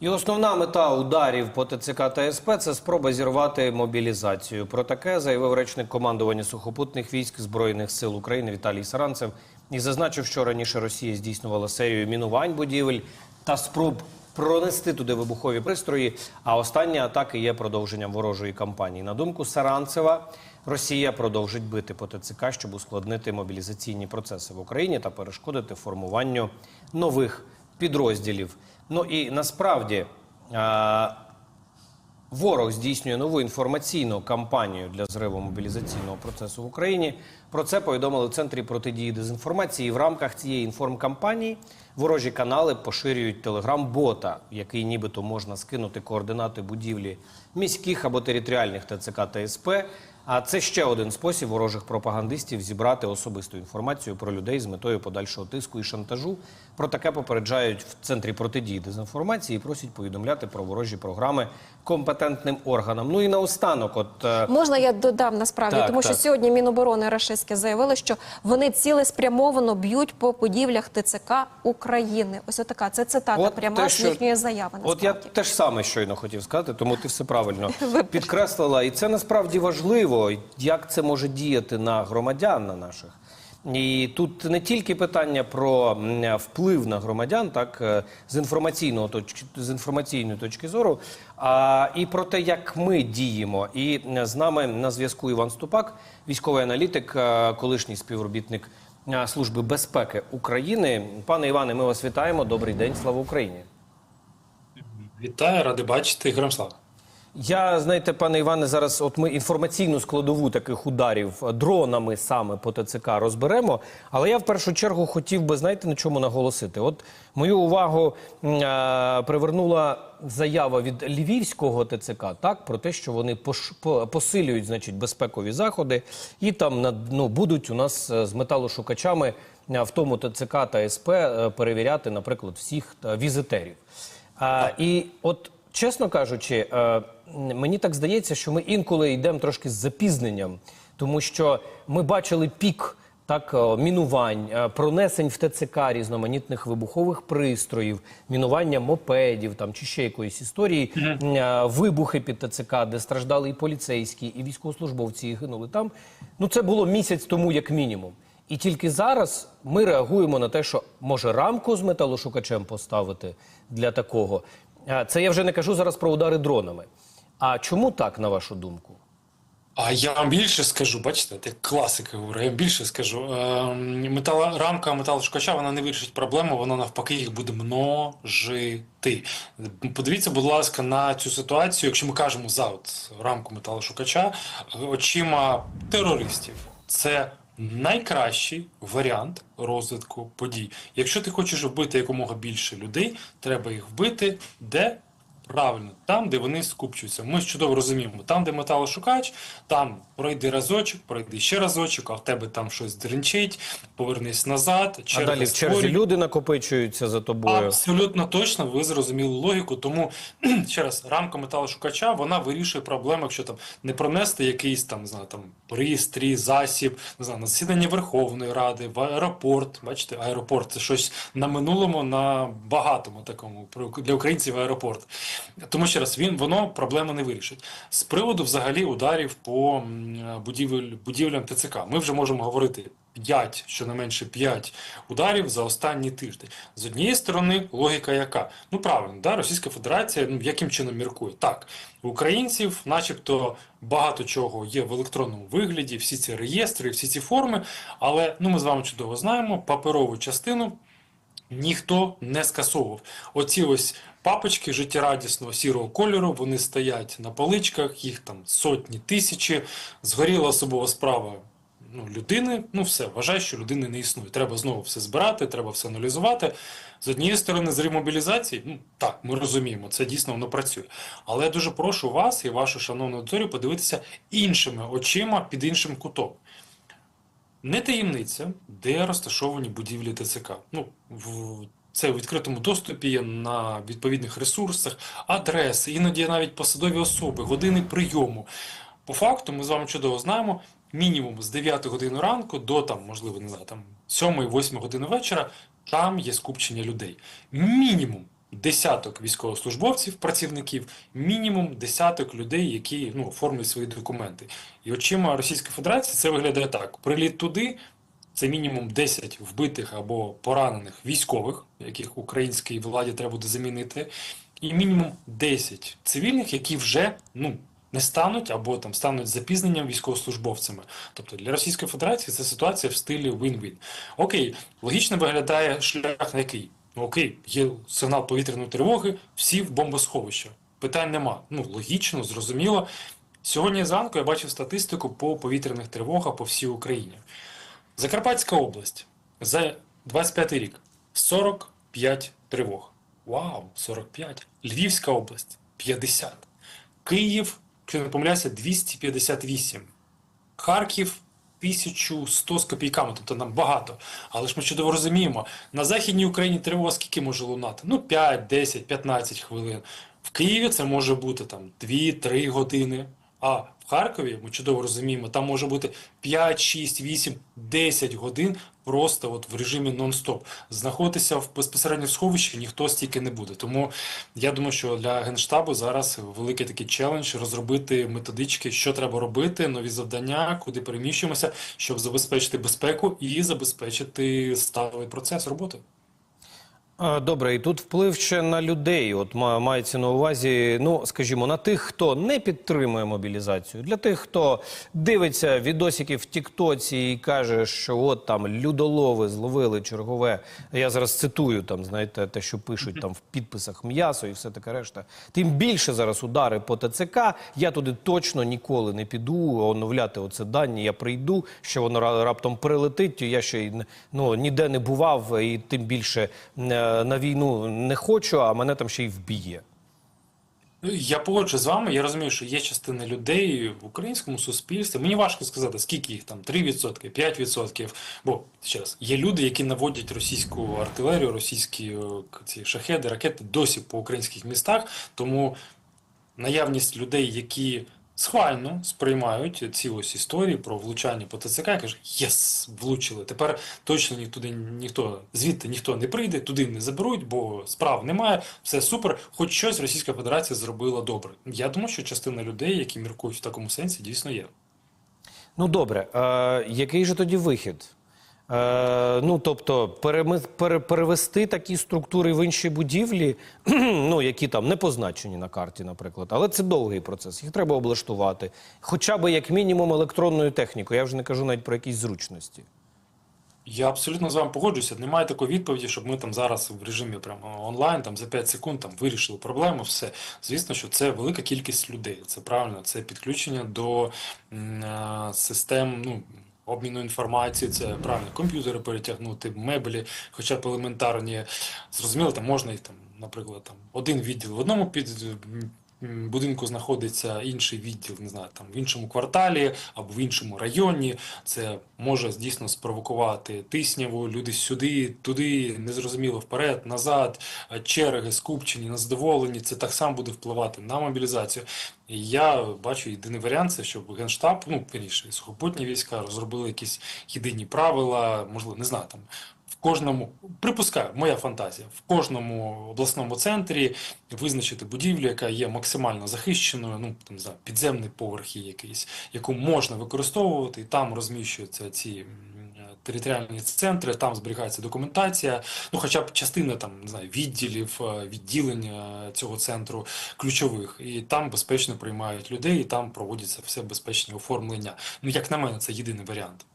І основна мета ударів по ТЦК та СП – це спроба зірвати мобілізацію. Про таке заявив речник командування сухопутних військ Збройних сил України Віталій Саранцев і зазначив, що раніше Росія здійснювала серію мінувань будівель та спроб пронести туди вибухові пристрої. А останні атаки є продовженням ворожої кампанії. На думку Саранцева, Росія продовжить бити по ТЦК, щоб ускладнити мобілізаційні процеси в Україні та перешкодити формуванню нових підрозділів. Ну і насправді а, ворог здійснює нову інформаційну кампанію для зриву мобілізаційного процесу в Україні. Про це повідомили в центрі протидії дезінформації. В рамках цієї інформкампанії ворожі канали поширюють телеграм-бота, який нібито можна скинути координати будівлі міських або територіальних ТЦК та СП. А це ще один спосіб ворожих пропагандистів зібрати особисту інформацію про людей з метою подальшого тиску і шантажу. Про таке попереджають в центрі протидії дезінформації і просять повідомляти про ворожі програми компетентним органам. Ну і наостанок, от е, Можна я додам насправді, Так, тому що сьогодні Міноборони Рашистське заявили, що вони цілеспрямовано б'ють по будівлях ТЦК України. Ось отака це цитата От пряма те, з їхньої заяви. От я насправді. те ж саме щойно хотів сказати, тому ти все правильно підкреслила. І це насправді важливо, як це може діяти на громадян на наших. І тут не тільки питання про вплив на громадян, так е, з інформаційного точки з інформаційної точки зору, а і про те, як ми діємо. І з нами на зв'язку Іван Ступак, військовий аналітик, е, колишній співробітник е, Служби безпеки України. Пане Іване, ми вас вітаємо. Добрий день, слава Україні. Вітаю, радий бачити, героям слава. Я знаєте, пане Іване, зараз от ми інформаційну складову таких ударів дронами саме по ТЦК розберемо. Але я в першу чергу хотів би знаєте на чому наголосити. От мою увагу е, привернула заява від львівського ТЦК, так про те, що вони по, посилюють, значить, безпекові заходи, і там ну, будуть у нас е, з металошукачами е, в тому ТЦК та СП е, перевіряти, наприклад, всіх візитерів. А, і от, чесно кажучи, е, мені так здається, що ми інколи йдемо трошки з запізненням, тому що ми бачили пік. Так, е, мінувань, е, пронесень в ТЦК різноманітних вибухових пристроїв, мінування мопедів там чи ще якоїсь історії, е, вибухи під ТЦК, де страждали і поліцейські, і військовослужбовці і гинули там. Ну це було місяць тому, як мінімум. І тільки зараз ми реагуємо на те, що може рамку з металошукачем поставити для такого. Це я вже не кажу зараз про удари дронами. А чому так, на вашу думку? А я вам більше скажу, бачите, як класика говорю, я більше скажу. Ем, Метал, рамка металошукача вона не вирішить проблему, вона навпаки їх буде множити. Подивіться, будь ласка, на цю ситуацію, якщо ми кажемо за от рамку металошукача, е, очима терористів. Це найкращий варіант розвитку подій. Якщо ти хочеш вбити якомога більше людей, треба їх вбити де Правильно, там, де вони скупчуються. Ми ж чудово розуміємо, там, де металошукач, там пройди разочок, пройди ще разочок, а в тебе там щось дринчить, повернись назад, А далі в черзі люди накопичуються за тобою. Абсолютно точно, ви зрозуміли логіку. Тому ще раз, рамка металошукача вона вирішує проблему, якщо там не пронести якийсь там, не знаю, там пристрій, засіб, не знаю, на засідання Верховної Ради, в аеропорт. Бачите, аеропорт це щось на минулому, на багатому такому для українців аеропорт. Тому ще раз, він воно проблему не вирішить. З приводу взагалі ударів по будівель, будівлям ТЦК. Ми вже можемо говорити 5, щонайменше 5 ударів за останній тиждень. З однієї сторони, логіка яка? Ну правильно, да, Російська Федерація ну, яким чином міркує? Так, українців, начебто, багато чого є в електронному вигляді, всі ці реєстри, всі ці форми, але ну, ми з вами чудово знаємо, паперову частину ніхто не скасовував. Оці ось папочки життєрадісного сірого кольору, вони стоять на поличках, їх там сотні тисячі. Згоріла особова справа ну, людини. Ну все, вважаю, що людини не існує. Треба знову все збирати, треба все аналізувати. З однієї сторони, зрив мобілізації, ну так, ми розуміємо, це дійсно воно працює. Але я дуже прошу вас і вашу шановну аудиторію подивитися іншими очима під іншим кутом. Не таємниця, де розташовані будівлі ТЦК. Ну, в це в відкритому доступі на відповідних ресурсах, адреси, іноді навіть посадові особи, години прийому. По факту, ми з вами чудово знаємо, мінімум з 9 години ранку до там, можливо, не знаю, там 7-8 години вечора, там є скупчення людей. Мінімум. Десяток військовослужбовців, працівників, мінімум десяток людей, які ну, оформлюють свої документи. І очима Російської Федерації це виглядає так: приліт туди. Це мінімум 10 вбитих або поранених військових, яких українській владі треба буде замінити, і мінімум 10 цивільних, які вже ну не стануть або там стануть запізненням військовослужбовцями. Тобто для Російської Федерації це ситуація в стилі win-win. Окей, логічно виглядає шлях на який? Ну окей, є сигнал повітряної тривоги, всі в бомбосховище. Питань нема. Ну логічно, зрозуміло. Сьогодні зранку я бачив статистику по повітряних тривогах по всій Україні. Закарпатська область за 25 рік 45 тривог. Вау, 45. Львівська область 50. Київ, якщо не помиляюся, 258. Харків 1100 з копійками, тобто нам багато. Але ж ми чудово розуміємо, на Західній Україні тривога скільки може лунати? Ну, 5, 10, 15 хвилин. В Києві це може бути там 2-3 години. А в Харкові ми чудово розуміємо, там може бути 5, 6, 8, 10 годин просто от в режимі нон-стоп. Знаходитися в безпосередньо в сховищі ніхто стільки не буде. Тому я думаю, що для Генштабу зараз великий такий челендж розробити методички, що треба робити, нові завдання, куди переміщуємося, щоб забезпечити безпеку і забезпечити сталий процес роботи. Добре, і тут вплив ще на людей. От ма- мається на увазі, ну скажімо, на тих, хто не підтримує мобілізацію, для тих, хто дивиться відосики в Тіктоці і каже, що от там людолови зловили чергове. Я зараз цитую там, знаєте, те, що пишуть там в підписах м'ясо і все таке решта. Тим більше зараз удари по ТЦК. Я туди точно ніколи не піду оновляти оце дані. Я прийду, що воно ра- раптом прилетить. Я ще ну ніде не бував, і тим більше е, на війну не хочу, а мене там ще й вб'є. Ну, Я погоджуюсь з вами. Я розумію, що є частина людей в українському суспільстві. Мені важко сказати, скільки їх там 3%, 5%. Бо ще раз, є люди, які наводять російську артилерію, російські е, ці шахеди, ракети досі по українських містах. Тому наявність людей, які схвально сприймають ці ось історії про влучання по ТЦК, і каже, єс, влучили. Тепер точно ні туди ніхто звідти ніхто не прийде, туди не заберуть, бо справ немає, все супер. Хоч щось Російська Федерація зробила добре. Я думаю, що частина людей, які міркують в такому сенсі, дійсно є. Ну добре, а який же тоді вихід? Е, ну тобто, перевести такі структури в інші будівлі, ну які там не позначені на карті, наприклад. Але це довгий процес. Їх треба облаштувати, хоча б як мінімум електронною технікою. Я вже не кажу навіть про якісь зручності. Я абсолютно з вами погоджуюся. Немає такої відповіді, щоб ми там зараз в режимі прямо онлайн, там за 5 секунд там вирішили проблему. Все звісно, що це велика кількість людей. Це правильно, це підключення до м, е, систем. Ну обміну інформації, це правильно, комп'ютери перетягнути, меблі, хоча б елементарні. Зрозуміло, там можна їх там, наприклад, там один відділ в одному під. Будинку знаходиться інший відділ, не знаю, там в іншому кварталі або в іншому районі. Це може дійсно спровокувати тисняву, люди сюди, туди, незрозуміло вперед, назад, черги, скупчені, незадоволені. Це так само буде впливати на мобілізацію. І я бачу єдиний варіант, це щоб Генштаб, ну вірніше, сухопутні війська розробили якісь єдині правила, можливо, не знаю там. Кожному, припускаю, моя фантазія, в кожному обласному центрі визначити будівлю, яка є максимально захищеною, ну там знаю, підземний поверх є якийсь, яку можна використовувати, і там розміщуються ці територіальні центри, там зберігається документація, ну хоча б частина там не знаю, відділів, е, відділень е, цього центру ключових, і там безпечно приймають людей, і там проводяться все безпечні оформлення. Ну як на мене, це єдиний варіант.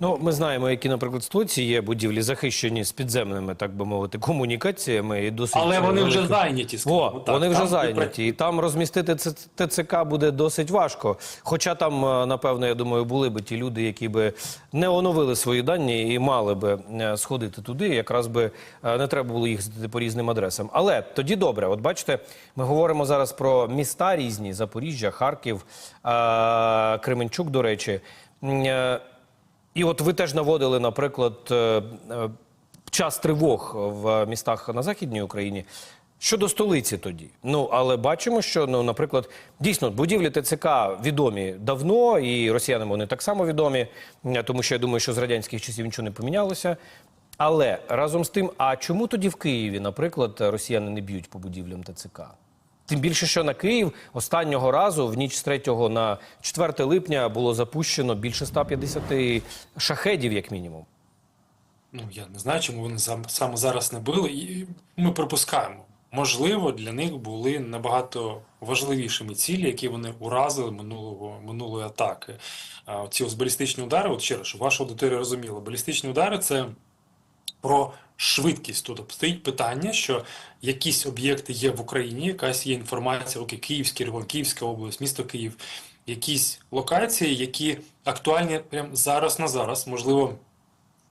Ну, ми знаємо, які, наприклад, Столиці є будівлі захищені з підземними, так би мовити, комунікаціями і досить Але вони вже зайняті, О, так. вони вже зайняті, і там розмістити ТЦК буде досить важко. Хоча там, е, напевно, я думаю, були би ті люди, які би не оновили свої дані і мали би е, сходити туди, якраз би е, не треба було їздити по різним адресам. Але тоді добре, от бачите, ми говоримо зараз про міста різні: Запоріжжя, Харків, е, Кременчук, до речі. І от ви теж наводили, наприклад, е, е, час тривог в містах на Західній Україні. Щодо столиці тоді. Ну, але бачимо, що, ну, наприклад, дійсно, будівлі ТЦК відомі давно, і росіянам вони так само відомі, е, тому що я думаю, що з радянських часів нічого не помінялося. Але разом з тим, а чому тоді в Києві, наприклад, росіяни не б'ють по будівлям ТЦК? Тим більше, що на Київ останнього разу в ніч з 3 на 4 липня було запущено більше 150 шахедів, як мінімум. Ну, я не знаю, чому вони саме зараз не били, і ми припускаємо. Можливо, для них були набагато важливішими цілі, які вони уразили минулого минулої атаки. А ці балістичні удари, от ще раз, ваша аудиторія розуміла, балістичні удари це про швидкість. Тут стоїть питання, що якісь об'єкти є в Україні, якась є інформація, окей, Київський регіон, Київська область, місто Київ, якісь локації, які актуальні прямо зараз на зараз, можливо.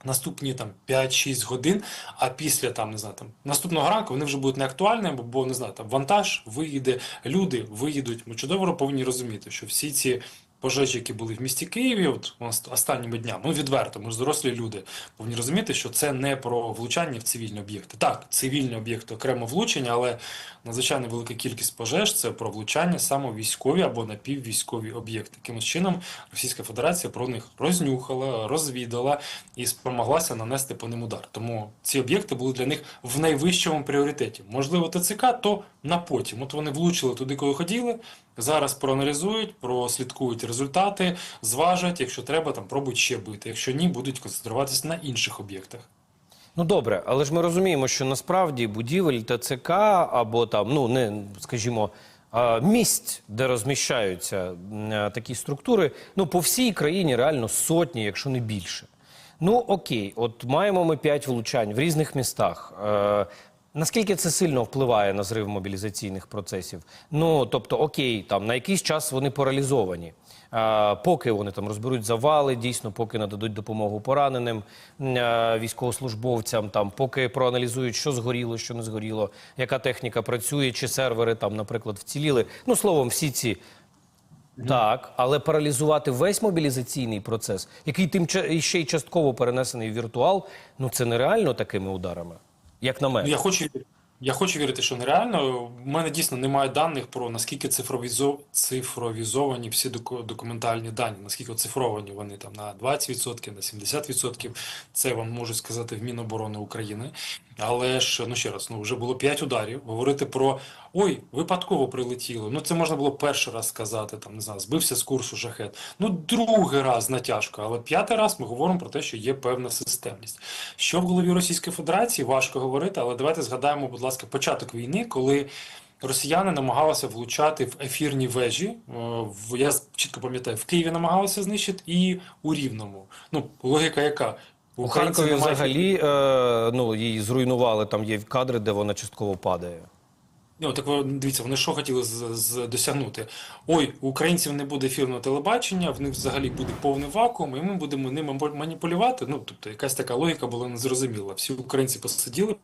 Наступні там 5-6 годин, а після там не знаю, там наступного ранку вони вже будуть не актуальними, бо, не знаю, там вантаж виїде, люди виїдуть. Ми чудово повинні розуміти, що всі ці пожежі, які були в місті Києві, от останніми днями, ну відверто, ми ж дорослі люди повинні розуміти, що це не про влучання в цивільні об'єкти. Так, цивільні об'єкти окремо влучення, але надзвичайно велика кількість пожеж це про влучання саме військові або напіввійськові об'єкти. Якимось чином Російська Федерація про них рознюхала, розвідала і спромоглася нанести по ним удар. Тому ці об'єкти були для них в найвищому пріоритеті. Можливо, ТЦК, то на потім. От вони влучили туди, коли хотіли. Зараз проаналізують, прослідкують результати, зважать. Якщо треба, там пробують ще бити. Якщо ні, будуть концентруватися на інших об'єктах. Ну добре, але ж ми розуміємо, що насправді будівель ТЦК або там, ну не скажімо, місць, де розміщаються е, такі структури, ну по всій країні реально сотні, якщо не більше. Ну окей, от маємо ми п'ять влучань в різних містах. Наскільки це сильно впливає на зрив мобілізаційних процесів? Ну тобто, окей, там на якийсь час вони паралізовані. А, поки вони там розберуть завали, дійсно, поки нададуть допомогу пораненим е, військовослужбовцям, там поки проаналізують, що згоріло, що не згоріло, яка техніка працює, чи сервери там, наприклад, вціліли. Ну словом, всі ці. Так, але паралізувати весь мобілізаційний процес, який тим ще й частково перенесений в віртуал, ну це нереально такими ударами, як на Ну, мене. я хочу. Я хочу вірити, що нереально. У мене дійсно немає даних про наскільки цифровізо... цифровізовані всі доку- документальні дані, наскільки оцифровані вони там на 20%, на 70%. Це вам можуть сказати в Міноборони України. Але ж, ну ще раз, ну вже було 5 ударів. Говорити про ой, випадково прилетіло. Ну це можна було перший раз сказати, там не знаю, збився з курсу шахет. Ну, другий раз натяжко, але п'ятий раз ми говоримо про те, що є певна системність. Що в голові Російської Федерації важко говорити, але давайте згадаємо, будь ласка, початок війни, коли. Росіяни намагалися влучати в ефірні вежі. Е, В я чітко пам'ятаю, в Києві намагалися знищити і у Рівному. Ну логіка яка У Харкові немає- взагалі е, ну, її зруйнували, там є кадри, де вона частково падає. Ну, так ви- дивіться, вони що хотіли з, з- досягнути? Ой, у українців не буде ефірного телебачення, в них взагалі буде повний вакуум, і ми будемо ними маніпулювати. Ну, тобто, якась така логіка була незрозуміла. Всі українці посиділи,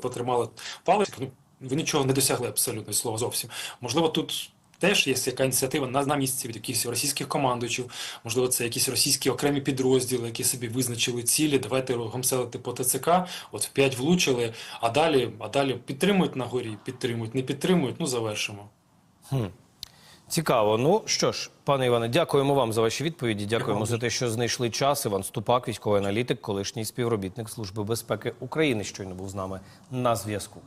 потримали палець, ну, ви нічого не досягли абсолютно слова зовсім. Можливо, тут. Теж є яка ініціатива на, на місці від якихось російських командуючів, можливо, це якісь російські окремі підрозділи, які собі визначили цілі. Давайте гомселити по ТЦК. От в 5 влучили, а далі, а далі підтримують на горі, підтримують, не підтримують. Ну завершимо. Цікаво. Ну що ж, пане Іване, дякуємо вам за ваші відповіді. Дякуємо за те, що знайшли час. Іван Ступак, військовий аналітик, колишній співробітник Служби безпеки України, щойно був з нами на зв'язку.